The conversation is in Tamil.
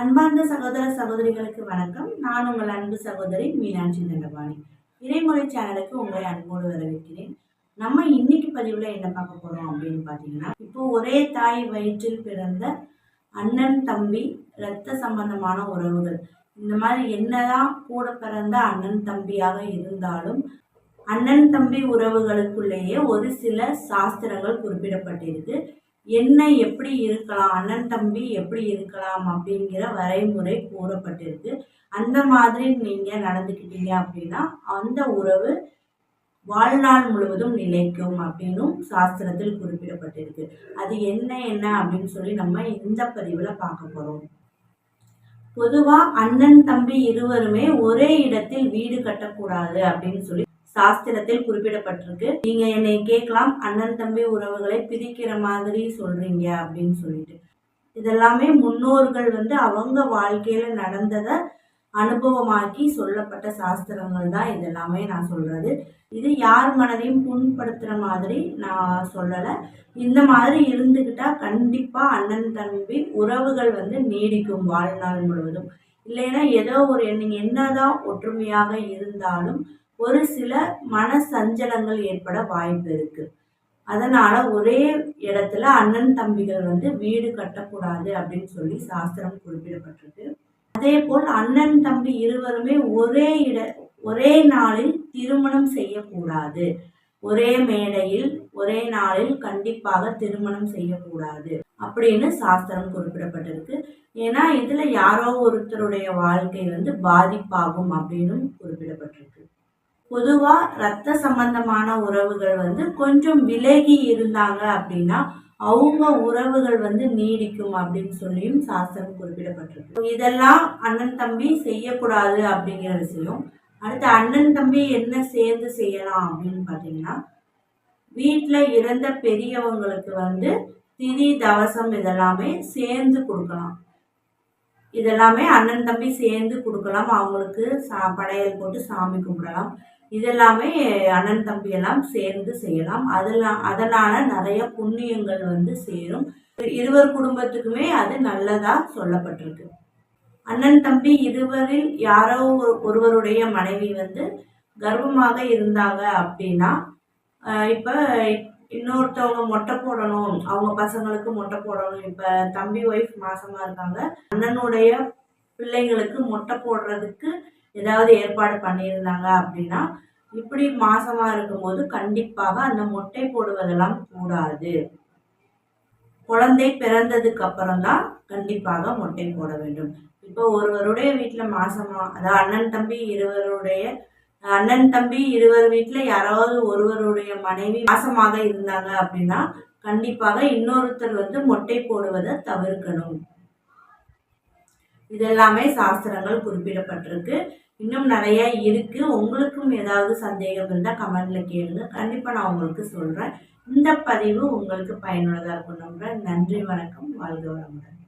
அன்பார்ந்த சகோதர சகோதரிகளுக்கு வணக்கம். நான் உங்கள் அன்பு சகோதரி மீனாட்சி தண்டபாணி இறைமுறை சேனலுக்கு உங்களை அன்போடு வரவேற்கிறேன். நம்ம இன்னைக்கு பதிவில் என்ன பார்க்க போகிறோம் அப்படின்னு பார்த்தீங்கன்னா இப்போ ஒரே தாய் வயிற்றில் பிறந்த அண்ணன் தம்பி இரத்த சம்பந்தமான உறவுகள். இந்த மாதிரி என்னதான் கூட பிறந்த அண்ணன் தம்பியாக இருந்தாலும் அண்ணன் தம்பி உறவுகளுக்குள்ளேயே ஒரு சில சாஸ்திரங்கள் குறிப்பிடப்பட்டிருக்கு. என்ன எப்படி இருக்கலாம் அண்ணன் தம்பி எப்படி இருக்கலாம் அப்படிங்கிற வரைமுறை கூறப்பட்டிருக்கு. அந்த மாதிரி நீங்கள் நடந்துக்கிட்டீங்க அப்படின்னா அந்த உறவு வாழ்நாள் முழுவதும் நிலைக்கும் அப்படின்னும் சாஸ்திரத்தில் குறிப்பிடப்பட்டிருக்கு. அது என்ன என்ன அப்படின்னு சொல்லி நம்ம இந்த பதிவில் பார்க்க போகிறோம் பொதுவாக அண்ணன் தம்பி இருவருமே ஒரே இடத்தில் வீடு கட்டக்கூடாது அப்படின்னு சொல்லி சாஸ்திரத்தில் குறிப்பிடப்பட்டிருக்கு. நீங்க என்னை கேட்கலாம் அண்ணன் தம்பி உறவுகளை பிரிக்கிற மாதிரி சொல்றீங்க அப்படின்னு சொல்லிட்டு. இதெல்லாமே முன்னோர்கள் வந்து அவங்க வாழ்க்கையில நடந்ததை அனுபவமாக்கி சொல்லப்பட்ட சாஸ்திரங்கள் தான் இதெல்லாமே நான் சொல்றது. இது யார் மனதையும் புண்படுத்துற மாதிரி நான் சொல்லலை. இந்த மாதிரி இருந்துக்கிட்டா கண்டிப்பா அண்ணன் தம்பி உறவுகள் வந்து நீடிக்கும் வாழ்நாள் முழுவதும். இல்லைன்னா ஏதோ ஒரு நீங்க என்னதான் ஒற்றுமையாக இருந்தாலும் ஒரு சில மன சஞ்சலங்கள் ஏற்பட வாய்ப்பு இருக்கு. அதனால ஒரே இடத்துல அண்ணன் தம்பிகள் வந்து வீடு கட்டக்கூடாது அப்படின்னு சொல்லி சாஸ்திரம் குறிப்பிடப்பட்டிருக்கு. அதே போல் அண்ணன் தம்பி இருவருமே ஒரே இட ஒரே நாளில் திருமணம் செய்யக்கூடாது. ஒரே மேடையில் ஒரே நாளில் கண்டிப்பாக திருமணம் செய்யக்கூடாது அப்படின்னு சாஸ்திரம் குறிப்பிடப்பட்டிருக்கு. ஏன்னா இதுல யாரோ ஒருத்தருடைய வாழ்க்கை வந்து பாதிப்பாகும் அப்படின்னு குறிப்பிடப்பட்டிருக்கு. பொதுவாக ரத்த சம்பந்தமான உறவுகள் வந்து கொஞ்சம் விலகி இருந்தாங்க அப்படின்னா அவங்க உறவுகள் வந்து நீடிக்கும் அப்படின்னு சொல்லியும் சாஸ்திரம் குறிப்பிடப்பட்டிருக்கு. இதெல்லாம் அண்ணன் தம்பி செய்யக்கூடாது அப்படிங்கிற விஷயம். அடுத்து அண்ணன் தம்பி என்ன சேர்ந்து செய்யலாம் அப்படின்னு பார்த்தீங்கன்னா வீட்டில் இறந்த பெரியவங்களுக்கு வந்து திதி தவசம் இதெல்லாமே சேர்ந்து கொடுக்கலாம். இதெல்லாமே அண்ணன் தம்பி சேர்ந்து கொடுக்கலாம். அவங்களுக்கு சா படையல் போட்டு சாமி கும்பிடலாம். இதெல்லாமே அண்ணன் தம்பி எல்லாம் சேர்ந்து செய்யலாம். அதெல்லாம் அதனால நிறைய புண்ணியங்கள் வந்து சேரும். இருவர் குடும்பத்துக்குமே அது நல்லதா சொல்லப்பட்டிருக்கு. அண்ணன் தம்பி இருவரில் யாரோ ஒருவருடைய மனைவி வந்து கர்ப்பமாக இருந்தாங்க அப்படின்னா இப்போ இன்னொருத்தவங்க மொட்டை போடணும் அவங்க பசங்களுக்கு மொட்டை போடணும். இப்போ தம்பி ஒய்ஃப் மாசமாக இருக்காங்க. அண்ணனுடைய பிள்ளைங்களுக்கு மொட்டை போடுறதுக்கு ஏதாவது ஏற்பாடு பண்ணியிருந்தாங்க அப்படின்னா இப்படி மாசமாக இருக்கும்போது கண்டிப்பாக அந்த மொட்டை போடுவதெல்லாம் கூடாது. குழந்தை பிறந்ததுக்கு அப்புறம் தான் கண்டிப்பாக மொட்டை போட வேண்டும். இப்போ ஒருவருடைய வீட்டில் மாசமா அதாவது அண்ணன் தம்பி இருவருடைய அண்ணன் தம்பி இருவர் வீட்டில் யாராவது ஒருவருடைய மனைவி மாசமாக இருந்தாங்க அப்படின்னா கண்டிப்பாக இன்னொருத்தர் வந்து மொட்டை போடுவதை தவிர்க்கணும். இதெல்லாமே சாஸ்திரங்கள் குறிப்பிடப்பட்டிருக்கு. இன்னும் நிறைய இருக்கு. உங்களுக்கும் ஏதாவது சந்தேகம் இருந்தால் கமெண்ட்ல கேளுங்க. கண்டிப்பாக நான் உங்களுக்கு சொல்கிறேன் இந்த பதிவு உங்களுக்கு பயனுள்ளதாக இருக்கும் நம்புறேன். நன்றி வணக்கம். வாழ்க வளமுடன்.